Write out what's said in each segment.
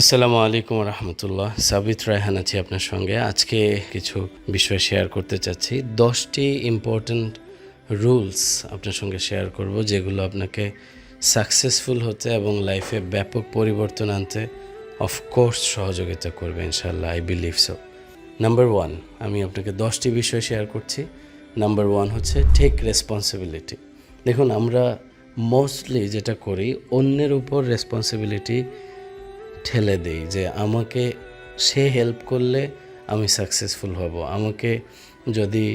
আসসালামু আলাইকুম রহমতুল্লাহ। সাবিত রায়হান আছি আপনার সঙ্গে। আজকে কিছু বিষয় শেয়ার করতে চাচ্ছি। দশটি ইম্পর্ট্যান্ট রুলস আপনার সঙ্গে শেয়ার করব, যেগুলো আপনাকে সাকসেসফুল হতে এবং লাইফে ব্যাপক পরিবর্তন আনতে অফকোর্স সহযোগিতা করবে ইনশাল্লাহ I believe so number one আমি আপনাকে দশটি বিষয় শেয়ার করছি। নাম্বার ওয়ান হচ্ছে টেক রেসপন্সিবিলিটি দেখুন, আমরা মোস্টলি যেটা করি, অন্যের উপর রেসপন্সিবিলিটি ঠেলে দিই যে আমাকে সে হেল্প করলে আমি সাকসেসফুল হব। আমাকে যদি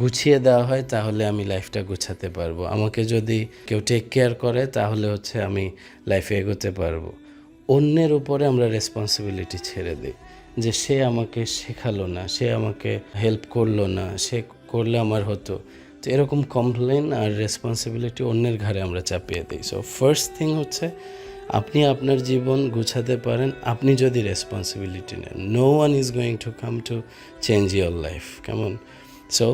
গুছিয়ে দেওয়া হয় তাহলে আমি লাইফটা গুছাতে পারব। আমাকে যদি কেউ টেক কেয়ার করে তাহলে হচ্ছে আমি লাইফে এগোতে পারব। অন্যের উপরে আমরা রেসপন্সিবিলিটি ছেড়ে দিই যে সে আমাকে শেখালো না, সে আমাকে হেল্প করল না, সে করলে আমার হতো। তো এরকম কমপ্লেন আর রেসপন্সিবিলিটি অন্যের ঘাড়ে আমরা চাপিয়ে দিই। সো ফার্স্ট থিং হচ্ছে আপনি আপনার জীবন গুছাতে পারেন, আপনি যদি রেসপন্সিবিলিটি নেন। No one is going to come to change your life কেমন? So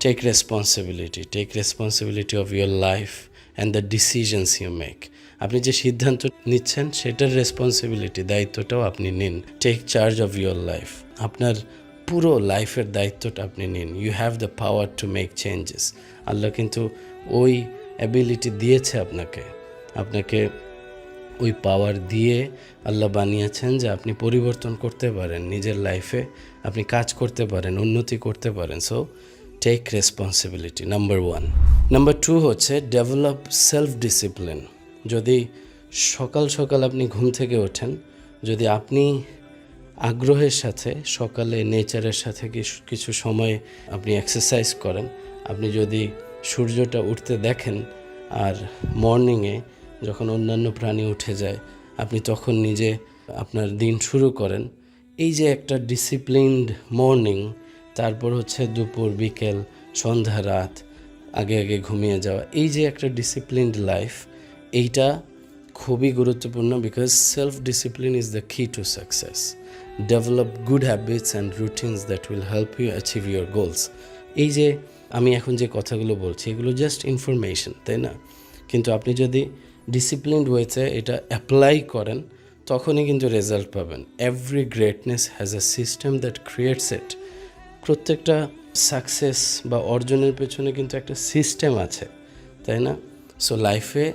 take responsibility take responsibility of your life and the decisions you make আপনি যে সিদ্ধান্ত নিচ্ছেন, সেটার রেসপন্সিবিলিটি দায়িত্বটাও আপনি নিন। Take charge of your life আপনার পুরো লাইফের দায়িত্বটা আপনি নিন। You have the power to make changes আল্লাহ কিন্তু ওই অ্যাবিলিটি দিয়েছে আপনাকে। আপনাকে ওই পাওয়ার দিয়ে আল্লাহ বানিয়েছেন যে আপনি পরিবর্তন করতে পারেন, নিজের লাইফে আপনি কাজ করতে পারেন, উন্নতি করতে পারেন। So take responsibility number one number two হচ্ছে ডেভেলপ সেলফ ডিসিপ্লিন যদি সকাল সকাল আপনি ঘুম থেকে ওঠেন, যদি আপনি আগ্রহের সাথে সকালে নেচারের সাথে কিছু সময় আপনি এক্সারসাইজ করেন, আপনি যদি সূর্যটা উঠতে দেখেন আর মর্নিংয়ে যখন অন্যান্য প্রাণী উঠে যায়, আপনি তখন নিজে আপনার দিন শুরু করেন। এই যে একটা ডিসিপ্লিনড মর্নিং তারপর হচ্ছে দুপুর, বিকেল, সন্ধ্যা, রাত, আগে আগে ঘুমিয়ে যাওয়া, এই যে একটা ডিসিপ্লিনড লাইফ এইটা খুবই গুরুত্বপূর্ণ because self discipline is the key to success develop good habits and routines that will help you achieve your goals এই যে আমি এখন যে কথাগুলো বলছি, এগুলো জাস্ট ইনফরমেশন তাই না? কিন্তু আপনি যদি ডিসিপ্লিনড ওয়েতে এটা অ্যাপ্লাই করেন, তখনই কিন্তু রেজাল্ট পাবেন। Every greatness has a system that creates it প্রত্যেকটা সাকসেস বা অর্জনের পেছনে কিন্তু একটা সিস্টেম আছে, তাই না? সো লাইফে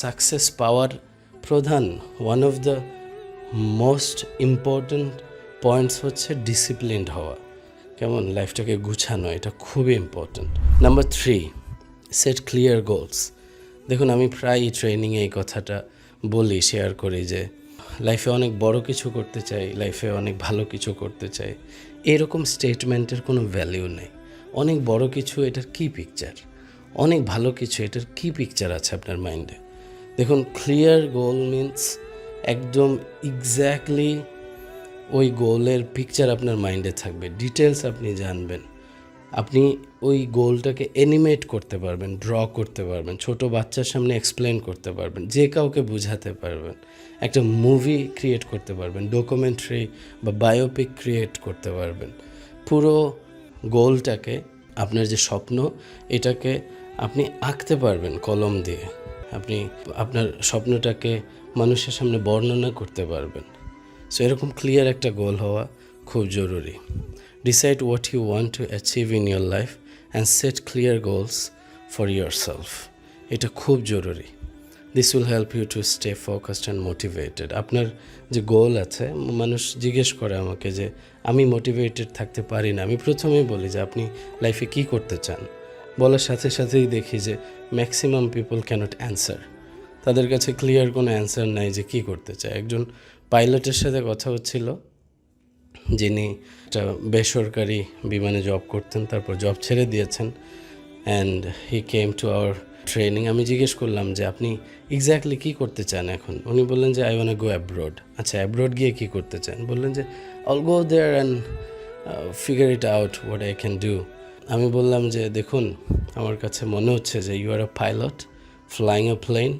সাকসেস পাওয়ার প্রধান। One of the most important points হচ্ছে ডিসিপ্লিনড হওয়া। কেমন? লাইফটাকে গুছানো, এটা খুবই important number three set clear goals দেখুন, আমি প্রায়ই ট্রেনিংয়ে এই কথাটা বলি শেয়ার করি যে লাইফে অনেক বড় কিছু করতে চাই লাইফে অনেক ভালো কিছু করতে চাই। এরকম স্টেটমেন্টের কোনো ভ্যালিউ নেই। অনেক বড় কিছু, এটার কি পিকচার অনেক ভালো কিছু, এটার কি পিকচার আছে আপনার মাইন্ডে দেখুন ক্লিয়ার গোল মিন্স একদম এক্স্যাক্টলি ওই গোলের পিকচার আপনার মাইন্ডে থাকবে। ডিটেলস আপনি জানবেন। আপনি ওই গোলটাকে অ্যানিমেট করতে পারবেন ড্র করতে পারবেন, ছোট বাচ্চার সামনে এক্সপ্লেন করতে পারবেন, যে কাউকে বোঝাতে পারবেন। একটা মুভি ক্রিয়েট করতে পারবেন ডকুমেন্টারি বা বায়োপিক ক্রিয়েট করতে পারবেন। পুরো গোলটাকে, আপনার যে স্বপ্ন, এটাকে আপনি আঁকতে পারবেন কলম দিয়ে। আপনি আপনার স্বপ্নটাকে মানুষের সামনে বর্ণনা করতে পারবেন। সো এরকম ক্লিয়ার একটা গোল হওয়া খুব জরুরি। What you want to achieve in your life and set clear goals for yourself এটা খুব জরুরি। This will help you to stay focused and motivated আপনার যে গোল আছে, মানুষ জিজ্ঞেস করে আমাকে যে, আমি মোটিভেটেড থাকতে পারি না। আমি প্রথমেই বলি যে, আপনি লাইফে কী করতে চান? বলার সাথে সাথেই দেখি যে ম্যাক্সিমাম পিপল ক্যানট অ্যান্সার তাদের কাছে ক্লিয়ার কোনো অ্যান্সার নাই যে কী করতে চায়। একজন পাইলটের সাথে কথা হচ্ছিল। যিনি একটা বেসরকারি বিমানে জব করতেন, তারপর জব ছেড়ে দিয়েছেন and he came to our training আমি জিজ্ঞেস করলাম যে, আপনি এক্স্যাক্টলি কী করতে চান এখন? উনি বললেন যে আই ওয়ান গো অ্যাব্রোড আচ্ছা অ্যাব্রোড গিয়ে কী করতে চান? বললেন যে I'll go there and figure it out what I can do আমি বললাম যে, দেখুন, আমার কাছে মনে হচ্ছে যে you are a pilot flying a plane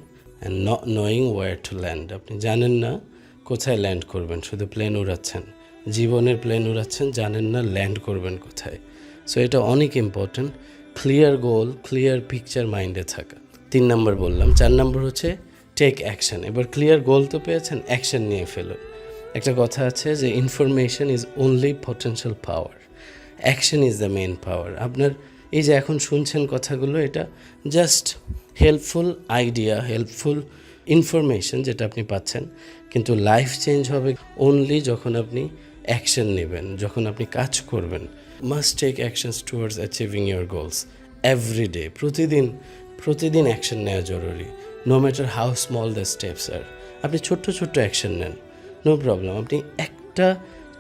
and not knowing where to land আপনি জানেন না কোথায় ল্যান্ড করবেন, শুধু প্লেন উড়াচ্ছেন। জীবনের প্লেন উড়াচ্ছেন, জানেন না ল্যান্ড করবেন কোথায়। সো এটা অনেক important clear goal clear picture মাইন্ডে থাকা। তিন নম্বর বললাম, চার নম্বর হচ্ছে টেক অ্যাকশন এবার ক্লিয়ার গোল তো পেয়েছেন অ্যাকশন নিয়ে ফেলুন। একটা কথা আছে যে information is only potential power action is the main power আপনার এই যে এখন শুনছেন কথাগুলো, এটা just helpful idea helpful information যেটা আপনি পাচ্ছেন। কিন্তু লাইফ চেঞ্জ হবে অনলি যখন আপনি অ্যাকশন নেবেন, যখন আপনি কাজ করবেন must take actions towards achieving your goals every day প্রতিদিন প্রতিদিন অ্যাকশন নেওয়া জরুরি no matter how small the steps আর আপনি ছোট্ট ছোট্ট অ্যাকশন নেন নো প্রবলেম আপনি একটা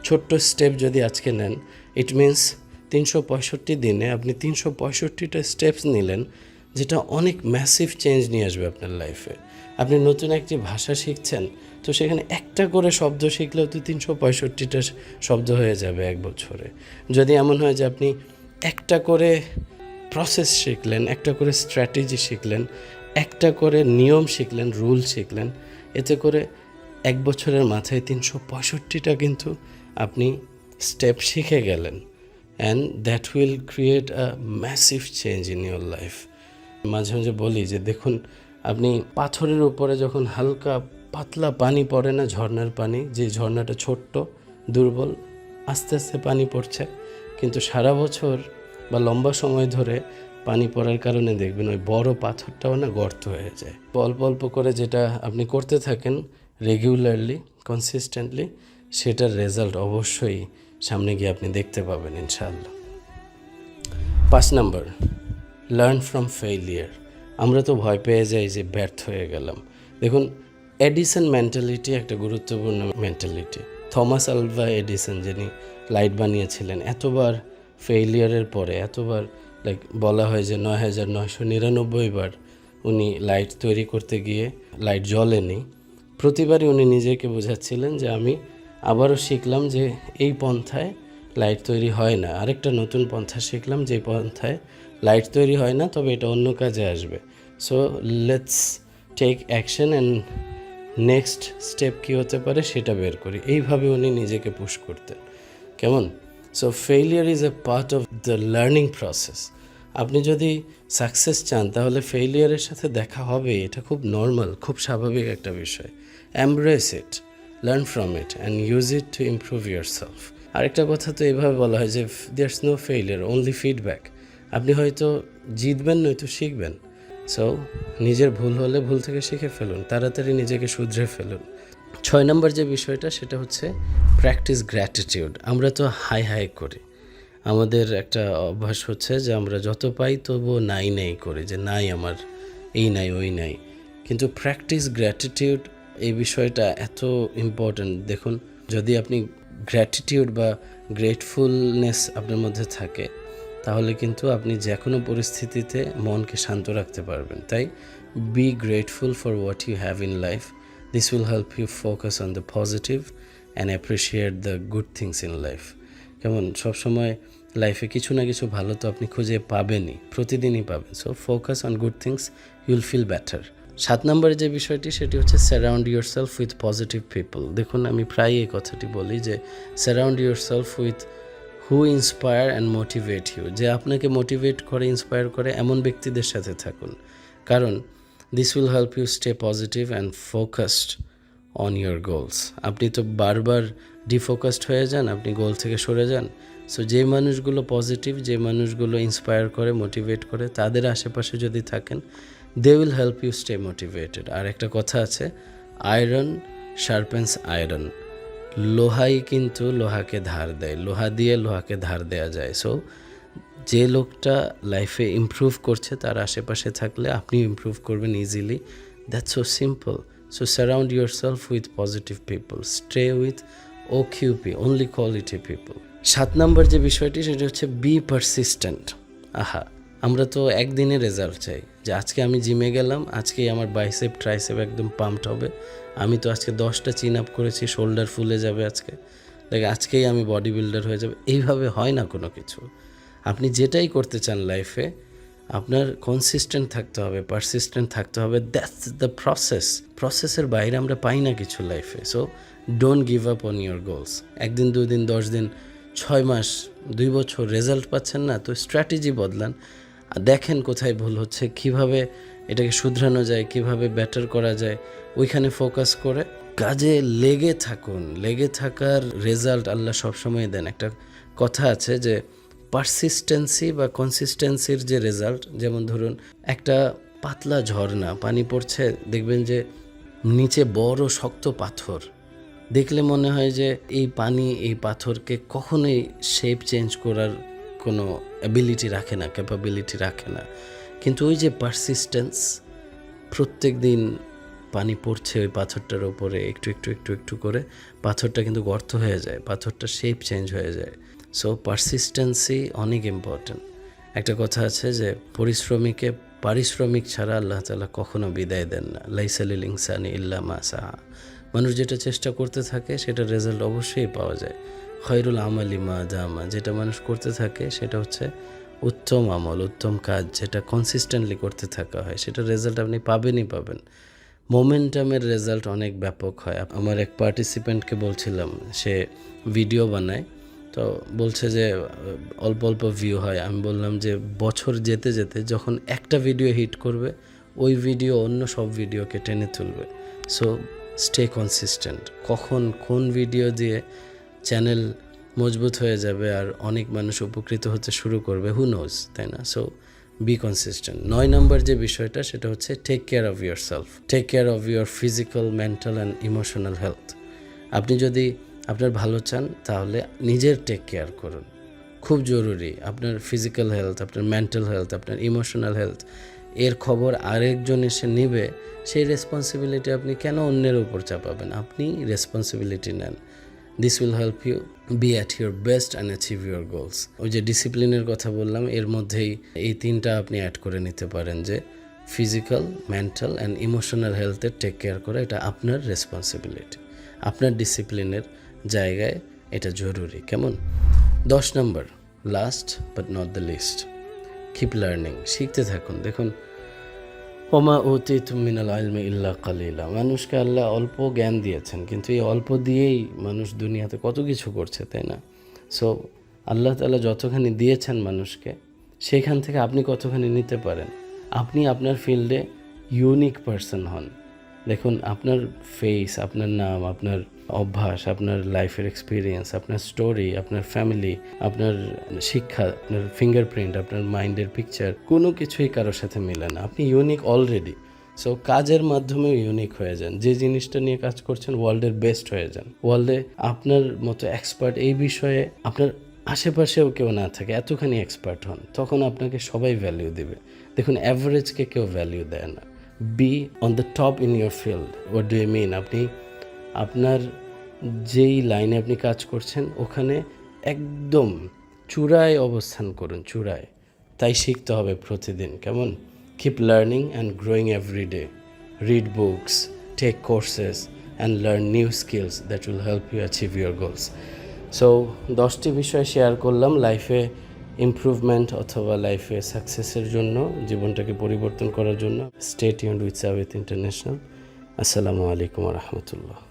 ছোট্ট স্টেপ যদি আজকে নেন ইট মিন্স তিনশো পঁয়ষট্টি দিনে আপনি তিনশো পঁয়ষট্টিটা স্টেপস নিলেন, যেটা অনেক ম্যাসিভ চেঞ্জ নিয়ে আসবে আপনার লাইফে আপনি নতুন একটি ভাষা শিখছেন তো সেখানে একটা করে শব্দ শিখলেও তো তিনশো পঁয়ষট্টিটা শব্দ হয়ে যাবে এক বছরে। যদি এমন হয় যে আপনি একটা করে প্রসেস শিখলেন, একটা করে স্ট্র্যাটেজি শিখলেন, একটা করে নিয়ম শিখলেন রুল শিখলেন, এতে করে এক বছরের মাথায় তিনশো পঁয়ষট্টিটা কিন্তু আপনি স্টেপ শিখে গেলেন। And that will create a massive change in your life মাঝে মাঝে বলি যে, দেখুন, আপনি পাথরের উপরে যখন হালকা পাতলা পানি পড়ে না ঝর্ণার পানি? যে ঝর্ণাটা ছোট্ট, দুর্বল, আস্তে আস্তে পানি পড়ছে। কিন্তু সারা বছর বা লম্বা সময় ধরে পানি পড়ার কারণে দেখবেন ওই বড় পাথরটাও না গর্ত হয়ে যায়। অল্প অল্প করে যেটা আপনি করতে থাকেন রেগুলারলি কনসিস্টেন্টলি সেটার রেজাল্ট অবশ্যই সামনে গিয়ে আপনি দেখতে পাবেন ইনশাআল্লাহ। পাঁচ নাম্বার লার্ন ফ্রম ফেইলিয়ার আমরা তো ভয় পেয়ে যাই যে ব্যর্থ হয়ে গেলাম। দেখুন এডিসন মেন্টালিটি একটা গুরুত্বপূর্ণ মেন্টালিটি থমাস আলভা এডিসন যিনি লাইট বানিয়েছিলেন, এতবার ফেইলিয়ারের পরে, এতবার লাইক বলা হয় যে নয় হাজার নয়শো নিরানব্বই বার উনি লাইট তৈরি করতে গিয়ে লাইট জ্বলেনি। প্রতিবারই উনি নিজেকে বোঝাচ্ছিলেন যে আমি আবারও শিখলাম যে এই পন্থায় লাইট তৈরি হয় না। আরেকটা নতুন পন্থা শিখলাম যে পন্থায় লাইট তৈরি হয় না, তবে এটা অন্য কাজে আসবে। So let's take action and next step কী হতে পারে সেটা বের করি। এইভাবে উনি নিজেকে পুশ করতেন। কেমন? So failure is a part of the learning process আপনি যদি সাকসেস চান, তাহলে ফেইলিয়ারের সাথে দেখা হবে। এটা খুব নর্মাল খুব স্বাভাবিক একটা বিষয়। Embrace it learn from it and use it to improve yourself আরেকটা কথা তো এইভাবে বলা হয় যে there's no failure only feedback আপনি হয়তো জিতবেন, নয়তো শিখবেন। সো নিজের ভুল হলে ভুল থেকে শিখে ফেলুন, তাড়াতাড়ি নিজেকে শুধরে ফেলুন। ছয় নম্বর যে বিষয়টা, সেটা হচ্ছে প্র্যাকটিস গ্র্যাটিটিউড আমরা তো হাই হাই করি। আমাদের একটা অভ্যাস হচ্ছে যে আমরা যত পাই তবুও নাই নাই করি যে নাই আমার, এই নাই, ওই নাই। কিন্তু প্র্যাকটিস গ্র্যাটিটিউড এই বিষয়টা এত ইম্পর্ট্যান্ট দেখুন, যদি আপনি গ্র্যাটিটিউড বা গ্রেটফুলনেস আপনার মধ্যে থাকে তাহলে কিন্তু আপনি যে কোনো পরিস্থিতিতে মনকে শান্ত রাখতে পারবেন। তাই be grateful for what you have in life this will help you focus on the positive and appreciate the good things in life কেমন? সবসময় লাইফে কিছু না কিছু ভালো তো আপনি খুঁজে পাবেনই, প্রতিদিনই পাবেন। So focus on good things you'll feel better সাত নম্বরে যে বিষয়টি, সেটি হচ্ছে surround yourself with positive people দেখুন, আমি প্রায় এই কথাটি বলি যে surround yourself with who inspire and motivate you যে আপনাকে মোটিভেট করে ইন্সপায়ার করে এমন ব্যক্তিদের সাথে থাকুন। কারণ this will help you stay positive and focused on your goals আপনি তো বারবার ডিফোকাসড হয়ে যান, আপনি গোল থেকে সরে যান। সো যে মানুষগুলো পজিটিভ যে মানুষগুলো ইন্সপায়ার করে মোটিভেট করে, তাদের আশেপাশে যদি থাকেন they will help you stay motivated আর একটা কথা আছে আয়রন শার্পেন্স আয়রন লোহাই কিন্তু লোহাকে ধার দেয়, লোহা দিয়ে লোহাকে ধার দেওয়া যায়। সো যে লোকটা লাইফে ইমপ্রুভ করছে, তার আশেপাশে থাকলে আপনি ইমপ্রুভ করবেন easily that's so simple so surround yourself with positive people stay with O QP only quality people সাত নম্বর যে বিষয়টি, সেটা হচ্ছে বি পারসিস্টেন্ট আহা, আমরা তো একদিনে রেজাল্ট চাই। যে আজকে আমি জিমে গেলাম, আজকেই আমার বাইসেপ ট্রাইসেপ একদম পাম্পড হবে। আমি তো আজকে দশটা চিন আপ করেছি শোল্ডার ফুলে যাবে আজকে। দেখ, আজকেই আমি বডি বিল্ডার হয়ে যাবে। এইভাবে হয় না কোনো কিছু। আপনি যেটাই করতে চান লাইফে আপনার কনসিস্টেন্ট থাকতে হবে পারসিস্টেন্ট থাকতে হবে। দ্যাটস দ্য প্রসেস প্রসেসের বাইরে আমরা পাই না কিছু লাইফে so don't give up on your goals একদিন দুই দিন দশ দিন, ছয় মাস, দুই বছর রেজাল্ট পাচ্ছেন না, তো স্ট্র্যাটেজি বদলান। দেখেন কোথায় ভুল হচ্ছে, কীভাবে এটাকে শুধরানো যায়, কীভাবে ব্যাটার করা যায়, ওইখানে ফোকাস করে। কাজে লেগে থাকুন, লেগে থাকার রেজাল্ট আল্লাহ সবসময় দেন। একটা কথা আছে যে পারসিস্টেন্সি বা কনসিস্টেন্সির যে রেজাল্ট যেমন ধরুন, একটা পাতলা ঝর্ণা, পানি পড়ছে, দেখবেন যে নিচে বড় শক্ত পাথর। দেখলে মনে হয় যে, এই পানি, এই পাথরকে কখনোই শেপ চেঞ্জ করার কোনো অ্যাবিলিটি রাখে না ক্যাপাবিলিটি রাখে না। কিন্তু ওই যে পারসিস্টেন্স প্রত্যেক দিন পানি পড়ছে ওই পাথরটার ওপরে একটু একটু একটু একটু করে, পাথরটা কিন্তু গর্ত হয়ে যায় পাথরটা শেপ চেঞ্জ হয়ে যায়। সো পারসিস্টেন্সি অনেক ইম্পর্ট্যান্ট একটা কথা আছে যে, পরিশ্রমীকে, পারিশ্রমিক ছাড়া আল্লাহ তালা কখনো বিদায় দেন না। লাইসালিল ইনসানি ইল্লা মা সাহা মানুষ যেটা চেষ্টা করতে থাকে সেটা রেজাল্ট অবশ্যই পাওয়া যায়। খয়রুল আমালি মা জামা যেটা মানুষ করতে থাকে, সেটা হচ্ছে উত্তম আমল, উত্তম কাজ যেটা কনসিস্টেন্টলি করতে থাকা হয় সেটা রেজাল্ট আপনি পাবেনই পাবেন। মোমেন্টামের রেজাল্ট অনেক ব্যাপক হয়। আমার এক পার্টিসিপেন্টকে বলছিলাম, সে ভিডিও বানায়, তো বলছে যে, অল্প অল্প ভিউ হয়। আমি বললাম যে, বছর যেতে যেতে যখন একটা ভিডিও হিট করবে, ওই ভিডিও অন্য সব ভিডিওকে টেনে তুলবে। সো স্টে কনসিস্টেন্ট কখন কোন ভিডিও দিয়ে চ্যানেল মজবুত হয়ে যাবে আর অনেক মানুষ উপকৃত হতে শুরু করবে। হু নোজ তাই না? সো বি কনসিস্টেন্ট নয় নম্বর যে বিষয়টা, সেটা হচ্ছে take care of yourself take care of your physical mental and emotional health আপনি যদি আপনার ভালো চান, তাহলে নিজের টেক কেয়ার করুন। খুব জরুরি। আপনার ফিজিক্যাল হেলথ আপনার মেন্টাল হেলথ আপনার ইমোশনাল হেলথ এর খবর আরেকজন এসে নেবে, সেই রেসপন্সিবিলিটি আপনি কেন অন্যের উপর চাপাবেন? আপনি রেসপন্সিবিলিটি নেন। This will help you be at your best and achieve your goals ওই যে ডিসিপ্লিনের কথা বললাম, এর মধ্যেই এই তিনটা আপনি অ্যাড করে নিতে পারেন যে ফিজিক্যাল মেন্টাল অ্যান্ড ইমোশনাল হেলথের টেক কেয়ার করা, এটা আপনার রেসপন্সিবিলিটি আপনার ডিসিপ্লিনের জায়গায় এটা জরুরি। কেমন? দশ নম্বর last but not the least keep learning শিখতে থাকুন। দেখুন ওমা অতি মিনাল আলমে ইল্লা কালিলা। মানুষকে আল্লাহ অল্প জ্ঞান দিয়েছেন, কিন্তু এই অল্প দিয়েই মানুষ দুনিয়াতে কত কিছু করছে, তাই না? সো আল্লাহ তালা যতখানি দিয়েছেন মানুষকে, সেখান থেকে আপনি কতখানি নিতে পারেন? আপনি আপনার ফিল্ডে ইউনিক পার্সন হন। দেখুন, আপনার ফেস আপনার নাম, আপনার অভ্যাস, আপনার লাইফের এক্সপিরিয়েন্স আপনার স্টোরি আপনার ফ্যামিলি আপনার শিক্ষা, আপনার ফিঙ্গারপ্রিন্ট আপনার মাইন্ডের পিকচার কোনো কিছুই কারোর সাথে মিলে না। আপনি ইউনিক অলরেডি সো কাজের মাধ্যমে ইউনিক হয়ে যান। যে জিনিসটা নিয়ে কাজ করছেন ওয়ার্ল্ডের বেস্ট হয়ে যান। ওয়ার্ল্ডে আপনার মতো এক্সপার্ট এই বিষয়ে আপনার আশেপাশেও কেউ না থাকে, এতখানি এক্সপার্ট হন, তখন আপনাকে সবাই ভ্যালিউ দেবে। দেখুন অ্যাভারেজকে কেউ ভ্যালিউ দেয় না। Be on the top in your field what do you mean আপনি আপনার যেই লাইনে আপনি কাজ করছেন, ওখানে একদম চূড়ায় অবস্থান করুন, চূড়ায়। তাই শিখতে হবে প্রতিদিন, কেমন? Keep learning and growing every day read books take courses and learn new skills that will help you achieve your goals so দশটি বিষয় শেয়ার করলাম লাইফে ইম্প্রুভমেন্ট অথবা লাইফে সাকসেসের জন্য, জীবনটাকে পরিবর্তন করার জন্য। Stay tuned with Sabit international আসসালামু আলাইকুম রহমতুল্লাহ